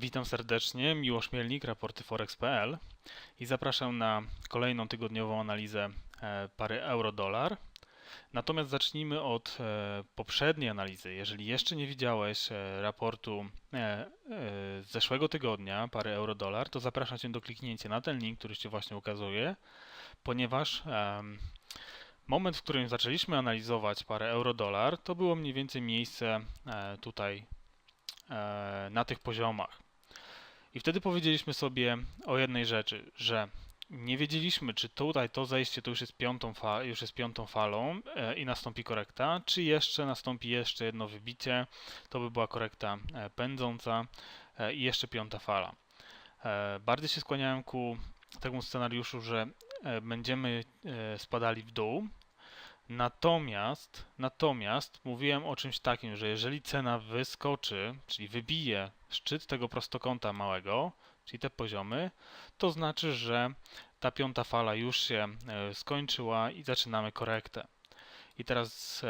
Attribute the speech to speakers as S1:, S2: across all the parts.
S1: Witam serdecznie, Miłosz Mielnik, raporty Forex.pl i zapraszam na kolejną tygodniową analizę e, pary euro-dolar. Natomiast zacznijmy od e, poprzedniej analizy. Jeżeli jeszcze nie widziałeś e, raportu z zeszłego tygodnia pary euro-dolar, to zapraszam Cię do kliknięcia na ten link, który się właśnie ukazuje, ponieważ moment, w którym zaczęliśmy analizować parę euro-dolar, to było mniej więcej miejsce tutaj na tych poziomach. I wtedy powiedzieliśmy sobie o jednej rzeczy, że nie wiedzieliśmy, czy tutaj to zejście to już jest piątą, fa- już jest piątą falą e, i nastąpi korekta, czy jeszcze nastąpi jeszcze jedno wybicie, to by była korekta e, pędząca e, i jeszcze piąta fala. E, bardziej się skłaniałem ku temu scenariuszu, że e, będziemy e, spadali w dół, Natomiast, natomiast mówiłem o czymś takim, że jeżeli cena wyskoczy, czyli wybije szczyt tego prostokąta małego, czyli te poziomy, to znaczy, że ta piąta fala już się e, skończyła i zaczynamy korektę. I teraz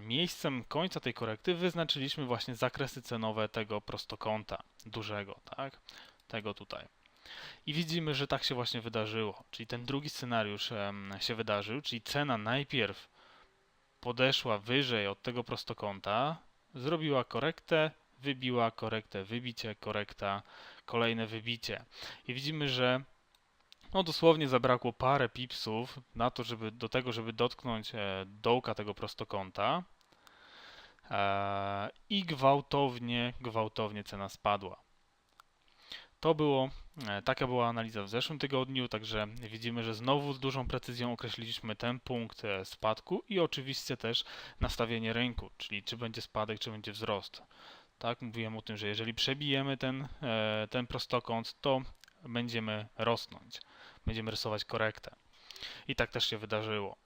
S1: miejscem końca tej korekty wyznaczyliśmy właśnie zakresy cenowe tego prostokąta dużego, tak? Tego tutaj. I widzimy, że tak się właśnie wydarzyło. Czyli ten drugi scenariusz się wydarzył, czyli cena najpierw podeszła wyżej od tego prostokąta, zrobiła korektę, wybiła korektę, wybicie, korekta, kolejne wybicie. I widzimy, że no dosłownie zabrakło parę pipsów na to, żeby do tego, żeby dotknąć e, dołka tego prostokąta e, i gwałtownie, gwałtownie cena spadła. To było, e, taka była analiza w zeszłym tygodniu, także widzimy, że znowu z dużą precyzją określiliśmy ten punkt e, spadku i oczywiście też nastawienie rynku, czyli czy będzie spadek, czy będzie wzrost. Tak, mówiłem o tym, że jeżeli przebijemy ten, e, ten prostokąt, to będziemy rosnąć, będziemy rysować korektę. I tak też się wydarzyło.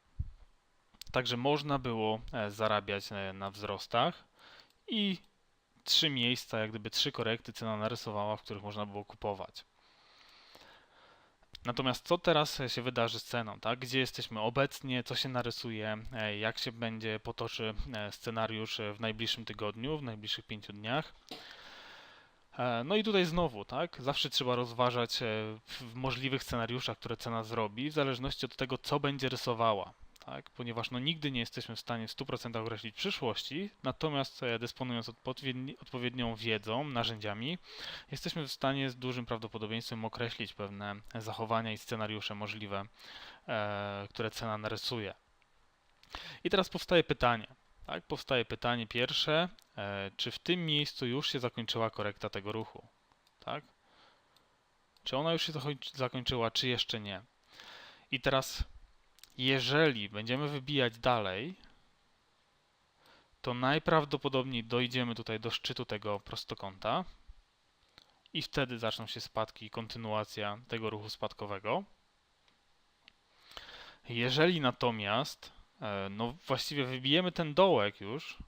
S1: Także można było zarabiać na wzrostach i trzy miejsca, jak gdyby trzy korekty cena narysowała, w których można było kupować. Natomiast co teraz się wydarzy z ceną, tak? Gdzie jesteśmy obecnie, co się narysuje, e, jak się będzie potoczy e, scenariusz w najbliższym tygodniu, w najbliższych pięciu dniach. E, no i tutaj znowu, tak? Zawsze trzeba rozważać w możliwych scenariuszach, które cena zrobi, w zależności od tego, co będzie rysowała tak? ponieważ no, nigdy nie jesteśmy w stanie w 100% określić przyszłości, natomiast dysponując odpowiednią wiedzą, narzędziami, jesteśmy w stanie z dużym prawdopodobieństwem określić pewne zachowania i scenariusze możliwe, e, które cena narysuje. I teraz powstaje pytanie. Tak? Powstaje pytanie pierwsze, e, czy w tym miejscu już się zakończyła korekta tego ruchu? Tak? Czy ona już się zakończyła, czy jeszcze nie? I teraz jeżeli będziemy wybijać dalej, to najprawdopodobniej dojdziemy tutaj do szczytu tego prostokąta i wtedy zaczną się spadki i kontynuacja tego ruchu spadkowego. Jeżeli natomiast e, no właściwie wybijemy ten dołek już,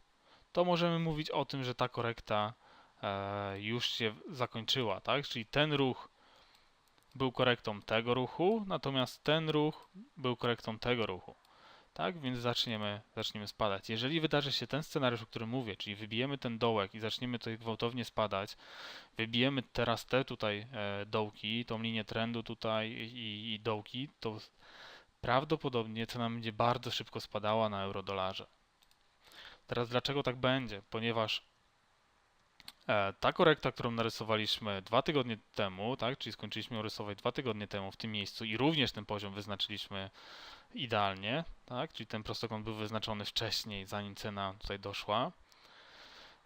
S1: to możemy mówić o tym, że ta korekta e, już się zakończyła, tak? Czyli ten ruch był korektą tego ruchu, natomiast ten ruch był korektą tego ruchu. Tak, więc zaczniemy, zaczniemy spadać. Jeżeli wydarzy się ten scenariusz, o którym mówię, czyli wybijemy ten dołek i zaczniemy tutaj gwałtownie spadać, wybijemy teraz te tutaj e, dołki, tą linię trendu tutaj i, i dołki, to prawdopodobnie cena będzie bardzo szybko spadała na euro-dolarze. Teraz dlaczego tak będzie? Ponieważ ta korekta, którą narysowaliśmy dwa tygodnie temu, tak, czyli skończyliśmy ją rysować dwa tygodnie temu w tym miejscu i również ten poziom wyznaczyliśmy idealnie, tak, czyli ten prostokąt był wyznaczony wcześniej, zanim cena tutaj doszła.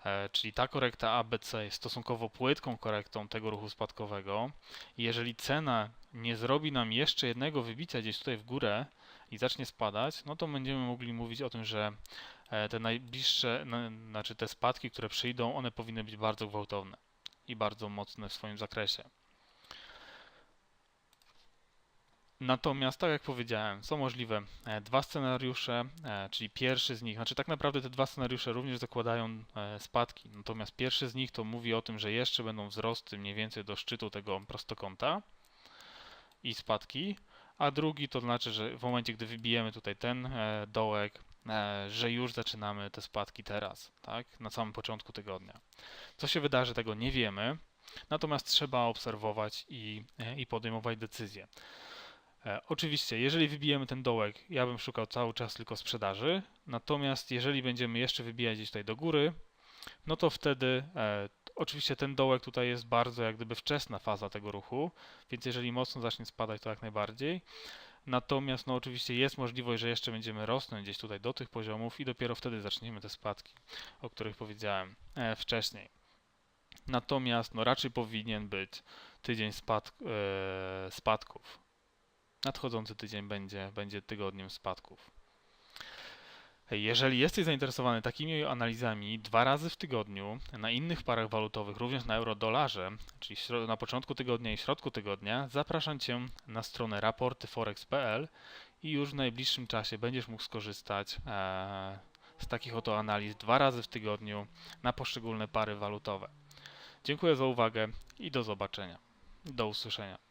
S1: E, czyli ta korekta ABC jest stosunkowo płytką korektą tego ruchu spadkowego. Jeżeli cena nie zrobi nam jeszcze jednego wybicia gdzieś tutaj w górę i zacznie spadać, no to będziemy mogli mówić o tym, że E, te najbliższe, znaczy te spadki, które przyjdą, one powinny być bardzo gwałtowne i bardzo mocne w swoim zakresie. Natomiast, tak jak powiedziałem, są możliwe e, dwa scenariusze, e, czyli pierwszy z nich, znaczy tak naprawdę te dwa scenariusze również zakładają spadki, natomiast pierwszy z nich to mówi o tym, że jeszcze będą wzrosty mniej więcej do szczytu tego prostokąta i spadki, a drugi to znaczy, że w momencie, gdy wybijemy tutaj ten dołek, E, że już zaczynamy te spadki teraz, tak? Na samym początku tygodnia. Co się wydarzy, tego nie wiemy. natomiast trzeba obserwować i, e, i podejmować decyzje. E, Oczywiście, jeżeli wybijemy ten dołek, ja bym szukał cały czas tylko sprzedaży, natomiast jeżeli będziemy jeszcze wybijać gdzieś tutaj do góry, no to wtedy e, oczywiście ten dołek tutaj jest bardzo jak gdyby wczesna faza tego ruchu, więc jeżeli mocno zacznie spadać, to jak najbardziej. Natomiast no oczywiście jest możliwość, że jeszcze będziemy rosnąć gdzieś tutaj do tych poziomów i dopiero wtedy zaczniemy te spadki, o których powiedziałem e, wcześniej. Natomiast no raczej powinien być tydzień e, spadków. Nadchodzący tydzień będzie, będzie tygodniem spadków. Jeżeli jesteś zainteresowany takimi analizami dwa razy w tygodniu na innych parach walutowych, również na euro-dolarze, czyli na początku tygodnia i środku tygodnia, zapraszam Cię na stronę raportyforex.pl i już w najbliższym czasie będziesz mógł skorzystać e, z takich oto analiz dwa razy w tygodniu na poszczególne pary walutowe. Dziękuję za uwagę i do zobaczenia. Do usłyszenia.